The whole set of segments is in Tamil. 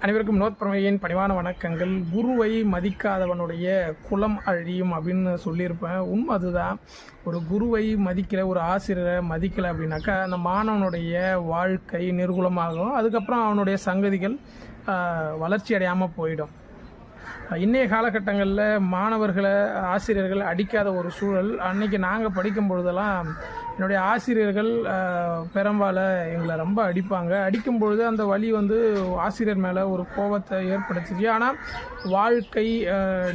அனைவருக்கும் நோத் பிரமையின் பணிவான வணக்கங்கள். குருவை மதிக்காதவனுடைய குலம் அழியும் அப்படின்னு சொல்லியிருப்பேன். உண்மை அதுதான். ஒரு குருவை மதிக்கலை ஒரு ஆசிரியரை மதிக்கலை அப்படின்னாக்கா அந்த மாணவனுடைய வாழ்க்கை நிர்குலமாகும். அதுக்கப்புறம் அவனுடைய சங்கதிகள் வளர்ச்சி அடையாமல் போயிடும். இன்றைய காலகட்டங்களில் மாணவர்களை ஆசிரியர்கள் அடிக்காத ஒரு சூழல். அன்னைக்கு நாங்கள் படிக்கும் பொழுதெல்லாம் என்னுடைய ஆசிரியர்கள் பெரும்பால எங்களை ரொம்ப அடிப்பாங்க. அடிக்கும் பொழுது அந்த வழி வந்து ஆசிரியர் மேலே ஒரு கோபத்தை ஏற்படுத்துச்சு. ஆனால் வாழ்க்கை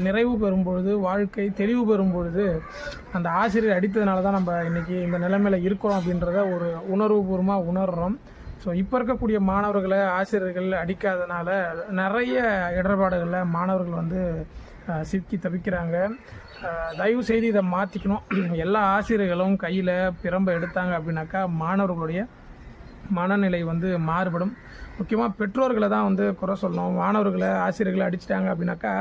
நிறைவு பெறும் பொழுது வாழ்க்கை தெளிவு பெறும் பொழுது அந்த ஆசிரியர் அடித்ததுனால தான் நம்ம இன்றைக்கி இந்த நிலைமையில இருக்கிறோம் அப்படின்றத ஒரு உணர்வுபூர்வமாக உணர்கிறோம் ஸோ இப்போ இருக்கக்கூடிய மாணவர்களை ஆசிரியர்கள் அடிக்காதனால நிறைய இடர்பாடுகளில் மாணவர்கள் வந்து சிக்கி தவிக்கிறாங்க. தயவு செய்து இதை மாற்றிக்கணும் எல்லா ஆசிரியர்களும் கையில் பிரம்ப எடுத்தாங்க அப்படின்னாக்கா மாணவர்களுடைய மனநிலை வந்து மாறுபடும். முக்கியமாக பெற்றோர்களை தான் வந்து குறை சொல்லணும். மாணவர்களை ஆசிரியர்களை அடிச்சிட்டாங்க அப்படின்னாக்கா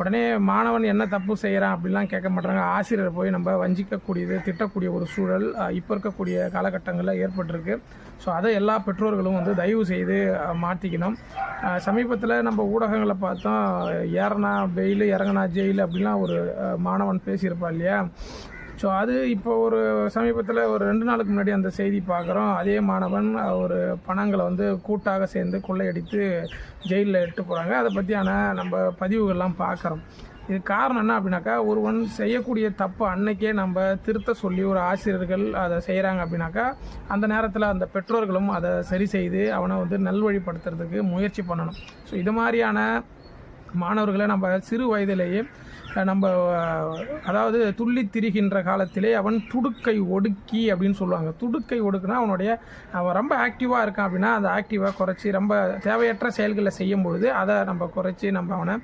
உடனே மாணவன் என்ன தப்பு செய்கிறான் அப்படிலாம் கேட்க மாட்டாங்க ஆசிரியரை போய் நம்ம வஞ்சிக்கக்கூடியது திட்டக்கூடிய ஒரு சூழல் இப்போ இருக்கக்கூடிய காலகட்டங்களில் ஏற்பட்டிருக்கு. ஸோ அதை எல்லா பெற்றோர்களும் வந்து தயவு செய்து மாற்றிக்கணும் சமீபத்தில் நம்ம ஊடகங்களை பார்த்தோம். ஏறனா பெயில் இறங்கினா ஜெயில் அப்படிலாம் ஒரு மாணவன் பேசியிருப்பா இல்லையா? ஸோ அது இப்போ ஒரு சமீபத்தில் ஒரு ரெண்டு நாளுக்கு முன்னாடி அந்த செய்தி பார்க்குறோம் அதே மாணவன் ஒரு பணங்களை வந்து கூட்டாக சேர்ந்து கொள்ளையடித்து ஜெயிலில் இட்டு போகிறாங்க அதை பற்றியான நம்ம பதிவுகள்லாம் பார்க்குறோம் இது காரணம் என்ன அப்படின்னாக்கா ஒருவன் செய்யக்கூடிய தப்பு அன்னைக்கே நம்ம திருத்த சொல்லி ஒரு ஆசிரியர்கள் அதை செய்கிறாங்க அப்படின்னாக்கா அந்த நேரத்தில் அந்த பெற்றோர்களும் அதை சரி செய்து அவனை வந்து நல்வழிப்படுத்துறதுக்கு முயற்சி பண்ணணும். ஸோ இது மாதிரியான மாணவர்களை நம்ம சிறு வயதிலேயே நம்ம அதாவது துள்ளி திரிகின்ற காலத்திலே அவன் துடுக்கை ஒடுக்கி அப்படின்னு சொல்லுவாங்க. துடுக்கை ஒடுக்குனா அவனுடைய அவன் ரொம்ப ஆக்டிவாக இருக்கான் அப்படின்னா அந்த ஆக்டிவாக குறைச்சி ரொம்ப தேவையற்ற செயல்களை செய்யும்பொழுது அதை நம்ம குறைச்சி நம்ம அவனை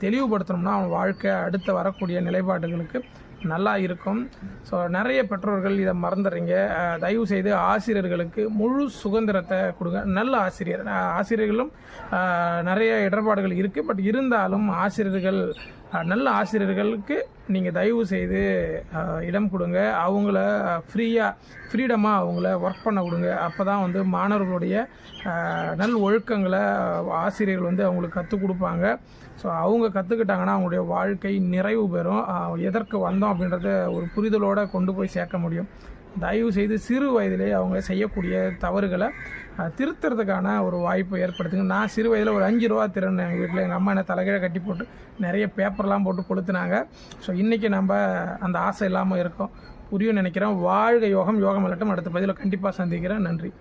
தெளிவுபடுத்தணும்னா அவன் வாழ்க்கை அடுத்து வரக்கூடிய நிலைப்பாடுகளுக்கு நல்லா இருக்கும். ஸோ நிறைய பெற்றோர்கள் இதை மறந்துடுறீங்க. தயவு செய்து ஆசிரியர்களுக்கு முழு சுதந்திரத்தை கொடுங்க. நல்ல ஆசிரியர். ஆசிரியர்களும் நிறைய இடர்பாடுகள் இருக்குது பட் இருந்தாலும் ஆசிரியர்கள் நல்ல ஆசிரியர்களுக்கு நீங்கள் தயவு செய்து இடம் கொடுங்க. அவங்கள ஃப்ரீயாக ஃப்ரீடமாக அவங்கள ஒர்க் பண்ண கொடுங்க. அப்போ தான் வந்து மாணவர்களுடைய நல் ஒழுக்கங்களை ஆசிரியர்கள் வந்து அவங்களுக்கு கற்றுக் கொடுப்பாங்க. ஸோ அவங்க கற்றுக்கிட்டாங்கன்னா அவங்களுடைய வாழ்க்கை நிறைவு பெறும். எதற்கு வந்தோம் அப்படின்றத ஒரு புரிதலோடு கொண்டு போய் சேர்க்க முடியும். தயவு செய்து சிறு வயதிலே அவங்க செய்யக்கூடிய தவறுகளை திருத்துறதுக்கான ஒரு வாய்ப்பு ஏற்படுத்துங்க. நான் சிறு வயதில் ஒரு அஞ்சு ரூபா திறன் எங்கள் வீட்டில் எங்கள் அம்மா என்னை தலைகீழ கட்டி போட்டு நிறைய பேப்பர்லாம் போட்டு கொளுத்துனாங்க. ஸோ இன்றைக்கி நம்ம அந்த ஆசை இல்லாமல் இருக்கோம். புரியும் நினைக்கிறேன். வாழ்க யோகம் யோகம் இல்லாட்டும். அடுத்த பதிவில் கண்டிப்பாக சந்திக்கிறேன். நன்றி.